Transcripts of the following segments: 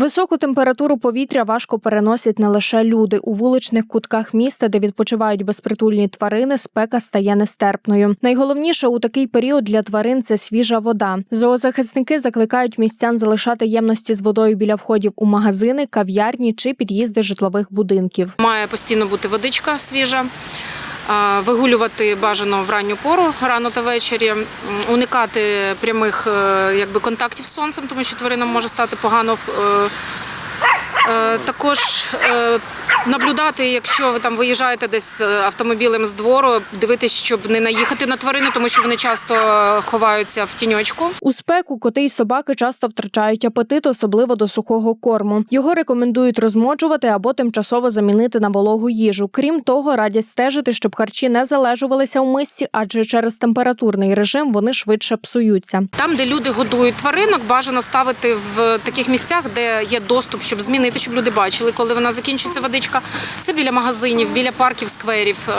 Високу температуру повітря важко переносять не лише люди. У вуличних кутках міста, де відпочивають безпритульні тварини, спека стає нестерпною. Найголовніше у такий період для тварин це свіжа вода. Зоозахисники закликають містян залишати ємності з водою біля входів у магазини, кав'ярні чи під'їзди житлових будинків. Має постійно бути водичка свіжа. Вигулювати бажано в ранню пору, рано та ввечері, уникати прямих е, якби, контактів з сонцем, тому що тваринам може стати погано. Е, Також е, наблюдати, якщо ви там виїжджаєте десь е, автомобілем з двору, дивитись, щоб не наїхати на тварини, тому що вони часто ховаються в тіньочку. У спеку коти й собаки часто втрачають апетит, особливо до сухого корму. Його рекомендують розмоджувати або тимчасово замінити на вологу їжу. Крім того, радять стежити, щоб харчі не залежувалися у мисці, адже через температурний режим вони швидше псуються. Там, де люди годують тваринок, бажано ставити в таких місцях, де є доступ, щоб змінити, щоб люди бачили, коли вона закінчиться водичка. Це біля магазинів, біля парків, скверів. Е,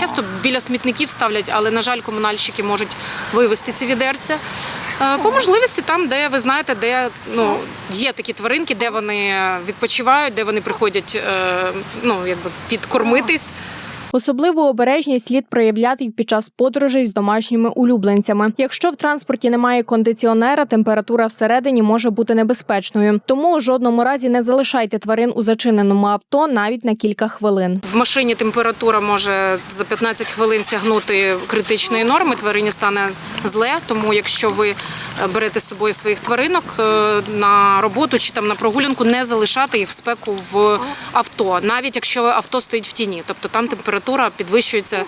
Часто біля смітників ставлять, але на жаль, комунальщики можуть вивезти ці відерця. Е, По можливості там, де ви знаєте, де ну є такі тваринки, де вони відпочивають, де вони приходять е, ну якби підкормитись. Особливу обережність слід проявляти й під час подорожей з домашніми улюбленцями. Якщо в транспорті немає кондиціонера, температура всередині може бути небезпечною. Тому у жодному разі не залишайте тварин у зачиненому авто навіть на кілька хвилин. В машині температура може за 15 хвилин сягнути критичної норми. Тварині стане зле. Тому, якщо ви е, берете з собою своїх тваринок е, на роботу чи там на прогулянку, не залишати їх в спеку в авто, навіть якщо авто стоїть в тіні, тобто там температура підвищується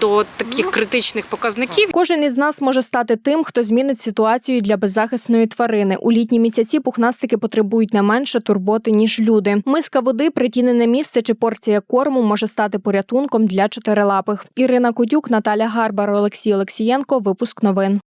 до таких критичних показників. Кожен із нас може стати тим, хто змінить ситуацію для беззахисної тварини. У літні місяці пухнастики потребують не менше турботи ніж люди. Миска води, притінене місце чи порція корму може стати порятунком для чотирилапих. Ірина Кутюк, Наталя Гарбар, Олексій Олексієнко. Випуск новин.